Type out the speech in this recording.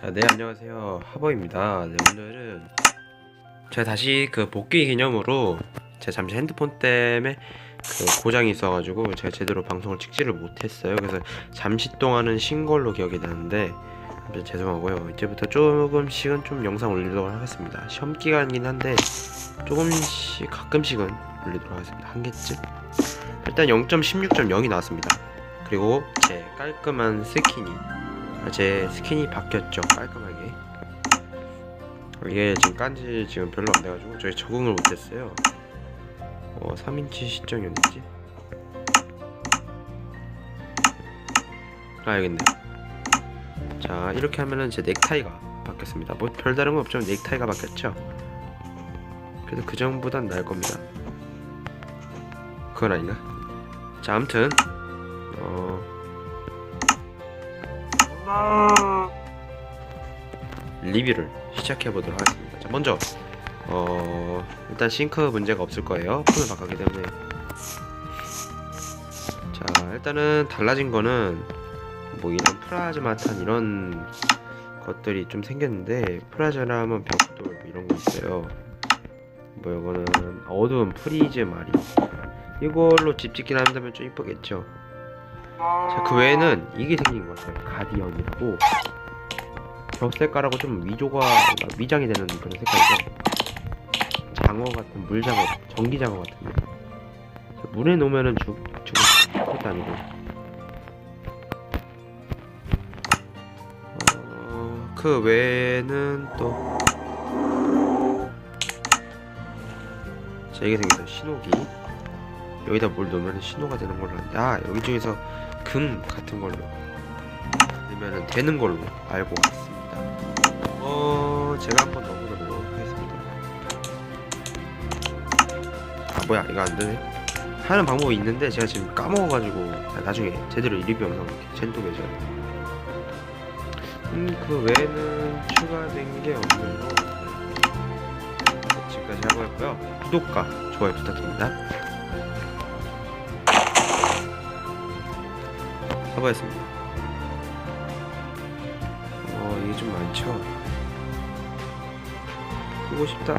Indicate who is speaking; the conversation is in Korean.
Speaker 1: 자, 네 안녕하세요 하버입니다. 네, 오늘은 제가 다시 그 복귀 기념으로 제가 잠시 핸드폰 때문에 그 고장이 있어가지고 제가 제대로 방송을 찍지를 못했어요. 그래서 잠시 동안은 쉰 걸로 기억이 나는데 죄송하고요. 이제부터 조금씩은 좀 영상 올리도록 하겠습니다. 시험 기간이긴 한데 조금씩 가끔씩은 올리도록 하겠습니다. 한 개쯤. 일단 0.16.0이 나왔습니다. 그리고 제 깔끔한 스킨이 제 스킨이 바뀌었죠 깔끔하게. 이게 지금 깐지 지금 별로 안 돼가지고 저희 적응을 못했어요. 어 3인치 시점이었는지? 아 여깄네 자 이렇게 하면은 제 넥타이가 바뀌었습니다. 뭐 별다른 건 없지만 넥타이가 바뀌었죠? 그래도 그 전보단 나을 겁니다. 그건 아닌가? 자 아무튼 어 리뷰를 시작해 보도록 하겠습니다. 자, 먼저 어 일단 싱크 문제가 없을 거예요. 폰을 바꿨기 때문에. 자, 일단은 달라진 거는 뭐 이런 프라즈마탄 이런 것들이 좀 생겼는데 프라즈라면 벽돌 뭐 이런 거 있어요. 뭐 이거는 어두운 프리즈 마리 이걸로 집 짓긴 한다면 좀 이쁘겠죠. 자, 그 외에는 이게 생긴 것 같아요. 가디언이라고 벽색깔하고 좀 위조가 위장이 되는 그런 색깔이죠. 장어 같은 물장어, 전기장어 같은 데 물에 놓으면은 죽 죽을 것도 아니고. 어, 그 외에는 또 자, 이게 생겼어요. 신호기. 여기다 뭘 넣으면 신호가 되는 걸로 아는데 아 여기 중에서 금 같은 걸로 아니면은 되는 걸로 알고 왔습니다. 어 제가 한번 넣어보도록 하겠습니다. 아 뭐야 이거 안 되네. 하는 방법이 있는데 제가 지금 까먹어가지고 아, 나중에 제대로 리뷰 영상 젠토게죠. 음그 외에는 추가된 게 없는 거 네, 지금까지 하고 했고요. 구독과 좋아요 부탁드립니다. 해보겠습니다. 어, 이게 좀 많죠? 보고 싶다.